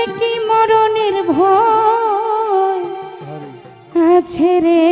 তারে কি মরণের ভয় আছে রে?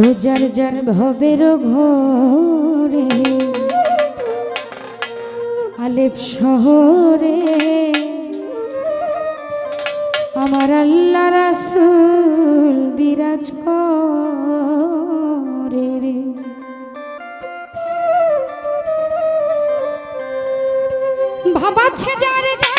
ও যার ভবের ঘরে, আলেপ শহরে, আমার আল্লাহ রাসুল বিরাজ করে। ভাবাচ্ছে যারে যা